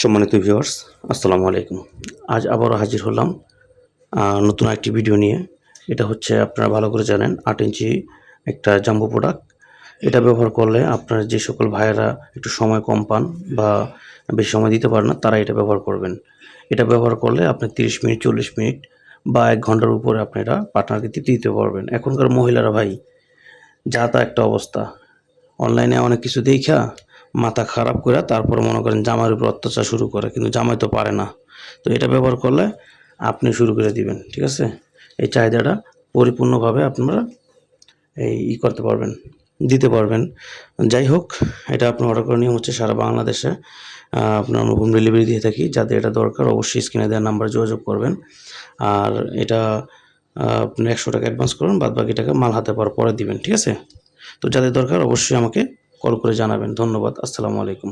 সম্মানিত ভিউয়ার্স আসসালামু আলাইকুম। আজ আবারও হাজির হলাম নতুন একটি ভিডিও নিয়ে। এটা হচ্ছে আপনারা ভালো করে জানেন, আট ইঞ্চি একটা জাম্বো প্রোডাক্ট এটা ব্যবহার করলে আপনার যে সকল ভাইয়েরা একটু সময় কম পান বা বেশি সময় দিতে পারেন না, তারা এটা ব্যবহার করবেন। এটা ব্যবহার করলে আপনি তিরিশ মিনিট, চল্লিশ মিনিট বা এক ঘণ্টার উপরে আপনি এটা পার্টনারকে দিতে পারবেন। এখনকার মহিলারা ভাই, যা তা একটা অবস্থা। অনলাইনে অনেক কিছু দেখা মাথা খারাপ করে তারপর মনে করেন জামার উপর অত্যাচার শুরু করে, কিন্তু জামাই তো পারে না। তো এটা ব্যবহার করলে আপনি শুরু করে দিবেন, ঠিক আছে? এই চাহিদাটা পরিপূর্ণভাবে আপনারা এই ই করতে পারবেন, দিতে পারবেন। যাই হোক, এটা আপনার অর্ডার করার নিয়ম হচ্ছে সারা বাংলাদেশে আপনার আমরা হোম ডেলিভারি দিয়ে থাকি। যাতে এটা দরকার অবশ্যই স্ক্রিনে দেওয়ার নাম্বার যোগাযোগ করবেন। আর এটা আপনি একশো টাকা অ্যাডভান্স করুন বাদ বাকি টাকা মাল হাতে পাওয়ার পরে দিবেন, ঠিক আছে? তো যাদের দরকার অবশ্যই আমাকে কল করে জানাবেন। ধন্যবাদ। আসসালামু আলাইকুম।